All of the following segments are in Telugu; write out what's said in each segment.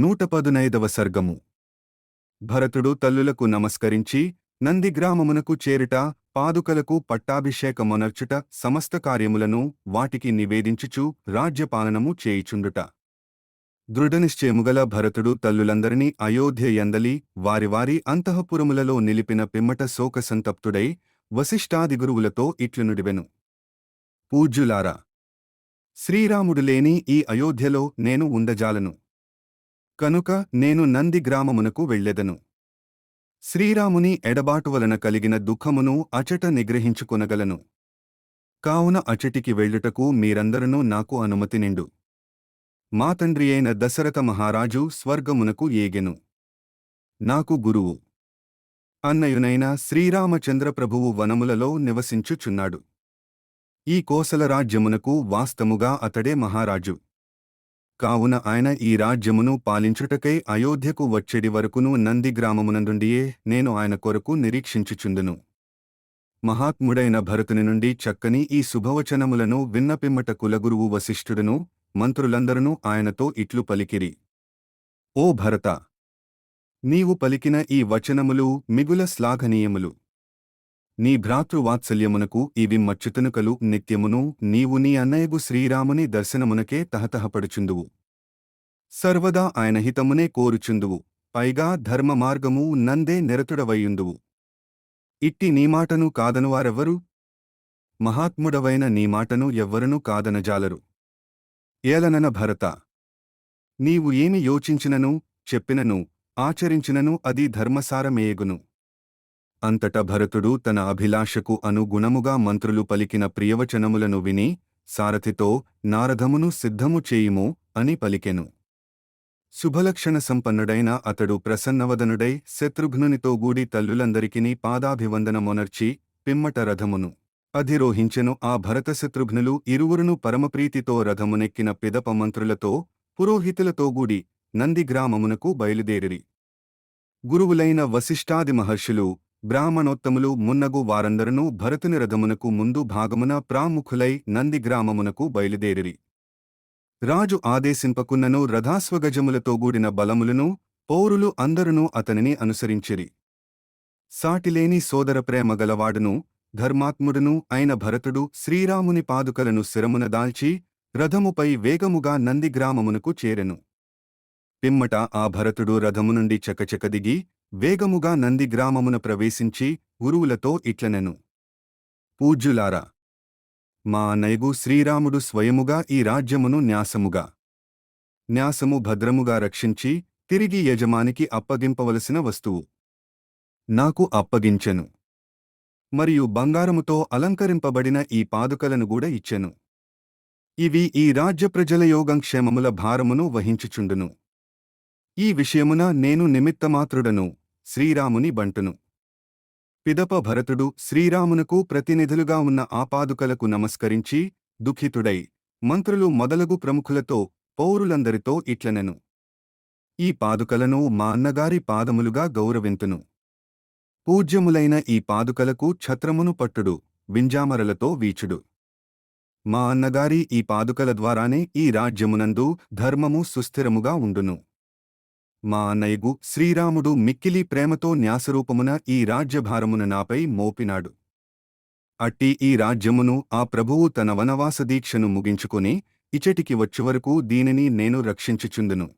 నూట పదునైదవ సర్గము. భరతుడు తల్లులకు నమస్కరించి నందిగ్రామమునకు చేరుట పాదుకలకు పట్టాభిషేకమునర్చుట సమస్త కార్యములను వాటికి నివేదించుచు రాజ్యపాలనము చేయిచుండుట. దృఢనిశ్చయముగల భరతుడు తల్లులందరినీ అయోధ్య ఎందలి వారివారి అంతఃపురములలో నిలిపిన పిమ్మట శోకసంతప్తుడై వశిష్ఠాది గురువులతో ఇట్లునుడివెను. పూజ్యులారా శ్రీరాముడు లేని ఈ అయోధ్యలో నేను ఉండజాలను. కనుక నేను నంది గ్రామమునకు వెళ్ళెదను. శ్రీరాముని ఎడబాటు వలన కలిగిన దుఃఖమును అచట నిగ్రహించుకొనగలను. కావున అచటికి వెళ్ళుటకు మీరందరూ నాకు అనుమతి నిండు. మా తండ్రి అయిన దశరథ మహారాజు స్వర్గమునకు ఏగెను. నాకు గురువు. అన్నయునైన శ్రీరామచంద్రప్రభువు వనములలో నివసించుచున్నాడు. ఈ కోసల రాజ్యమునకు వాస్తముగా అతడే మహారాజు. కావున ఆయన ఈ రాజ్యమును పాలించుటకై అయోధ్యకు వచ్చేడి వరకును నంది గ్రామమునందుండియే నేను ఆయన కొరకు నిరీక్షించుచుందును. మహాత్ముడైన భరతుని నుండి చక్కని ఈ శుభవచనములను విన్నపిమ్మట కులగురువు వశిష్ఠుడును మంత్రులందరూ ఆయనతో ఇట్లు పలికిరి. ఓ భరత! నీవు పలికిన ఈ వచనములు మిగుల శ్లాఘనీయములు. నీ భ్రాతృవాత్సల్యమునకు ఇవి మచ్చుతనుకలు నిత్యమును నీవు నీ అన్నయ్యగు శ్రీరాముని దర్శనమునకే తహతహపడుచుందువు. సర్వదా ఆయన హితమునే కోరుచుందువు. పైగా ధర్మ మార్గము నందే నిరతుడవయ్యుందువు ఇట్టి నీ మాటను కాదనువారెవ్వరు? మహాత్ముడవైన నీ మాటను ఎవ్వరనూ కాదనజాలరు. ఏలనన భరత! నీవు ఏమి యోచించినను చెప్పినను ఆచరించినను అది ధర్మసారమేయగును. అంతట భరతుడు తన అభిలాషకు అనుగుణముగా మంత్రులు పలికిన ప్రియవచనములను విని సారథితో నారదమును సిద్ధము చేయుము అని పలికెను. శుభలక్షణ సంపన్నుడైన అతడు ప్రసన్నవదనుడై శత్రుఘ్నునితో గూడి తల్లులందరికినీ పాదాభివందనమొనర్చి పిమ్మట రథమును అధిరోహించెను. ఆ భరతశత్రుఘ్నులు ఇరువురును పరమప్రీతితో రథమునెక్కిన పిదప మంత్రులతో పురోహితులతోగూడి నందిగ్రామమునకు బయలుదేరిరి. గురువులైన వశిష్ఠాది మహర్షులు బ్రాహ్మణోత్తములు మున్నగు వారందరనూ భరతుని రథమునకు ముందు భాగమున ప్రాముఖులై నందిగ్రామమునకు బయలుదేరిరి. రాజు ఆదేశింపకున్నను రథాశ్వగజములతో గూడిన బలములను పౌరులు అందరునూ అతనిని అనుసరించిరి. సాటిలేని సోదర ప్రేమ గలవాడును ధర్మాత్ముడును అయిన భరతుడు శ్రీరాముని పాదుకలను శిరమున దాల్చి రథముపై వేగముగా నందిగ్రామమునకు చేరెను. పిమ్మట ఆ భరతుడు రథము నుండి చకచక దిగి వేగముగా నంది గ్రామమున ప్రవేశించి గురువులతో ఇట్లనెను. పూజ్యులారా మా అన్నయ్యగు శ్రీరాముడు స్వయముగా ఈ రాజ్యమును న్యాసముగా న్యాసము భద్రముగా రక్షించి తిరిగి యజమానికి అప్పగింపవలసిన వస్తువు. నాకు అప్పగించెను. మరియు బంగారముతో అలంకరింపబడిన ఈ పాదుకలను కూడా ఇచ్చెను. ఇవి ఈ రాజ్య ప్రజల యోగంక్షేమముల భారమును వహించుచుండును. ఈ విషయమున నేను నిమిత్తమాత్రుడను శ్రీరాముని బంటును. పిదప భరతుడు శ్రీరామునకు ప్రతినిధులుగా ఉన్న ఆపాదుకలకు నమస్కరించి దుఃఖితుడై మంత్రులు మొదలగు ప్రముఖులతో పౌరులందరితో ఇట్లనెను. ఈ పాదుకలను మా అన్నగారి పాదములుగా గౌరవింతును. పూజ్యములైన ఈ పాదుకలకు ఛత్రమును పట్టుడు వింజామరలతో వీచుడు. మా అన్నగారి ఈ పాదుకల ద్వారానే ఈ రాజ్యమునందు ధర్మము సుస్థిరముగా ఉండును. మా అన్నయ్యగు శ్రీరాముడు మిక్కిలి ప్రేమతో న్యాసరూపమున ఈ రాజ్యభారమున నాపై మోపినాడు. అట్టి ఈ రాజ్యమును ఆ ప్రభువు తన వనవాస దీక్షను ముగించుకుని ఇచటికి వచ్చువరకు దీనిని నేను రక్షించుచుందును.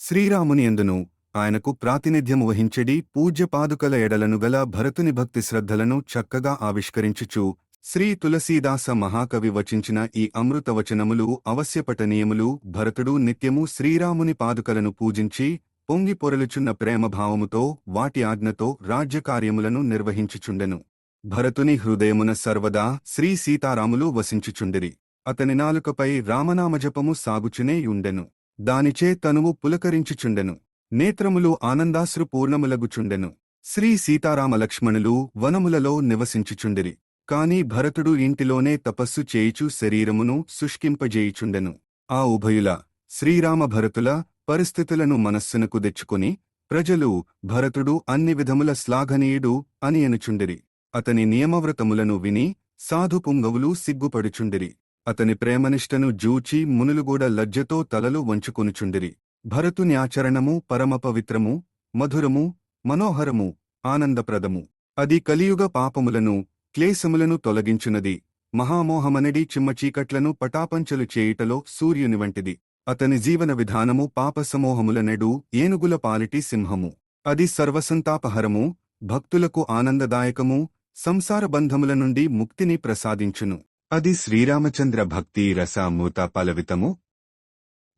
శ్రీరాముని ఎందును ఆయనకు ప్రాతినిధ్యము వహించడి పూజ్యపాదుకల ఎడలను గల భరతుని భక్తి శ్రద్ధలను చక్కగా ఆవిష్కరించుచు శ్రీ తులసీదాస మహాకవి వచించిన ఈ అమృతవచనములు అవశ్యపఠనీయములు భరతుడు నిత్యము శ్రీరాముని పాదుకలను పూజించి పొంగి పొరలుచున్న ప్రేమభావముతో వాటి ఆజ్ఞతో రాజ్యకార్యములను నిర్వహించుచుండెను. భరతుని హృదయమున సర్వదా శ్రీ సీతారాములు వసించుచుండిరి. అతని నాలుకపై రామనామజపము సాగుచునే యుండెను. దానిచే తనువు పులకరించుచుండెను. నేత్రములు ఆనందాశ్రుపూర్ణములగుచుండెను. శ్రీ సీతారామలక్ష్మణులు వనములలో నివసించుచుండిరి. కాని భరతుడు ఇంటిలోనే తపస్సు చేయిచు శరీరమును శుష్కింపజేయుచుండెను. ఆ ఉభయుల శ్రీరామ భరతుల పరిస్థితులను మనస్సునకు తెచ్చుకుని ప్రజలు భరతుడు అన్ని విధముల శ్లాఘనీయుడు అని అనుచుండిరి అతని నియమవ్రతములను విని సాధు పుంగవులు సిగ్గుపడుచుండిరి. అతని ప్రేమనిష్టను జూచి మునులుగూడ లజ్జతో తలలు వంచుకొనుచుండిరి. భరతున్యాచరణము పరమపవిత్రము మధురము మనోహరము ఆనందప్రదము. అది కలియుగ పాపములను క్లేశములను తొలగించునది. మహామోహమనడి చిమ్మచీకట్లను పటాపంచలు చేయుటలో సూర్యుని వంటిది. అతని జీవన విధానము పాపసమూహములనెడు ఏనుగుల పాలిటి సింహము. అది సర్వసంతాపహరము భక్తులకు ఆనందదాయకము సంసార బంధముల నుండి ముక్తిని ప్రసాదించును. అది శ్రీరామచంద్ర భక్తి రసామూత పలవితము.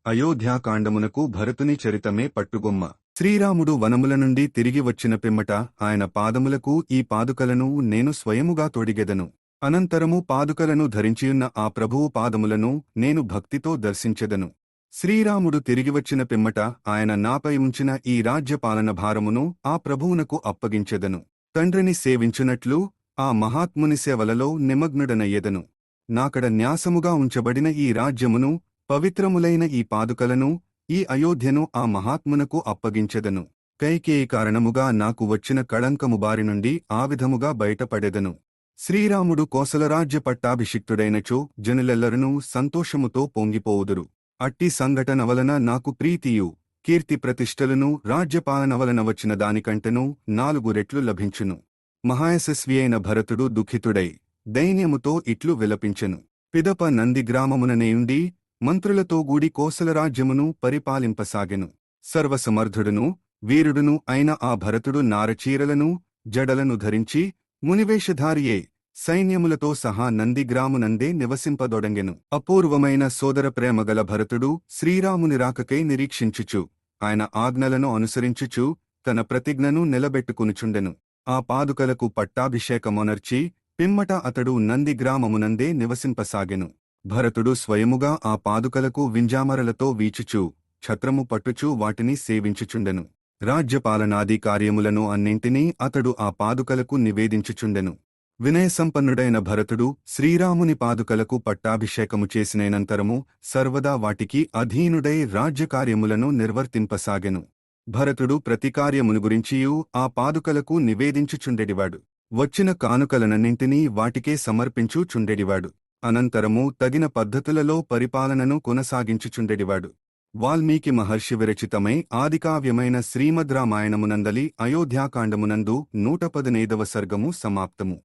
అయోధ్యాకాండమునకు భరతుని చరితమే పట్టుగొమ్మ. శ్రీరాముడు వనముల నుండి తిరిగి వచ్చిన పిమ్మట ఆయన పాదములకు ఈ పాదుకలను నేను స్వయముగా తొడిగెదను. అనంతరము పాదుకలను ధరించియున్న ఆ ప్రభువు పాదములను నేను భక్తితో దర్శించెదను. శ్రీరాముడు తిరిగి వచ్చిన పిమ్మట ఆయన నాపై ఉంచిన ఈ రాజ్యపాలన భారమును ఆ ప్రభువునకు అప్పగించెదను. తండ్రిని సేవించునట్లు ఆ మహాత్ముని సేవలలో నిమగ్నుడనయ్యెదను. నాకడ న్యాసముగా ఉంచబడిన ఈ రాజ్యమును పవిత్రములైన ఈ పాదుకలను ఈ అయోధ్యను ఆ మహాత్మునకు అప్పగించెదను. కైకేయి కారణముగా నాకు వచ్చిన కళంకము బారి నుండి ఆ విధముగా బయటపడెదను. శ్రీరాముడు కోసలరాజ్య పట్టాభిషిక్తుడైనచో జనులెల్లరనూ సంతోషముతో పొంగిపోవుదురు. అట్టి సంఘటన వలన నాకు ప్రీతియు కీర్తి ప్రతిష్టలను రాజ్యపాలన వలన వచ్చిన దానికంటెనూ నాలుగు రెట్లు లభించును. మహాయశస్వి అయిన భరతుడు దుఃఖితుడై దైన్యముతో ఇట్లు విలపించెను. పిదప నందిగ్రామముననేయుండి మంత్రులతో గూడి కోసలరాజ్యమును పరిపాలింపసాగెను. సర్వసమర్థుడును వీరుడును అయిన ఆ భరతుడు నారచీరలను జడలను ధరించి మునివేషధారియే సైన్యములతో సహా నందిగ్రామునందే నివసింపదొడంగెను. అపూర్వమైన సోదర ప్రేమగల భరతుడు శ్రీరాముని రాకకై నిరీక్షించుచు ఆయన ఆజ్ఞలను అనుసరించుచు తన ప్రతిజ్ఞను నిలబెట్టుకునుచుండెను. ఆ పాదుకలకు పట్టాభిషేకమొనర్చి పిమ్మట అతడు నందిగ్రామమునందే నివసింపసాగెను. భరతుడు స్వయముగా ఆ పాదుకలకు వింజామరలతో వీచుచు ఛత్రము పట్టుచూ వాటిని సేవించుచుండెను. రాజ్యపాలనాది కార్యములను అన్నింటినీ అతడు ఆ పాదుకలకు నివేదించుచుండెను. వినయసంపన్నుడైన భరతుడు శ్రీరాముని పాదుకలకు పట్టాభిషేకము చేసిననంతరము సర్వదా వాటికి అధీనుడై రాజ్యకార్యములను నిర్వర్తింపసాగెను. భరతుడు ప్రతికార్యమును గురించియూ ఆ పాదుకలకు నివేదించుచుండెడివాడు. వచ్చిన కానుకలనన్నింటినీ వాటికే సమర్పించుచుండెడివాడు. అనంతరము తగిన పద్ధతులలో పరిపాలనను కొనసాగించుచుండెడివాడు. వాల్మీకి మహర్షి విరచితమై ఆదికావ్యమైన శ్రీమద్ రామాయణమునందలి అయోధ్యాకాండమునందు నూట పదనైదవ సర్గము సమాప్తము.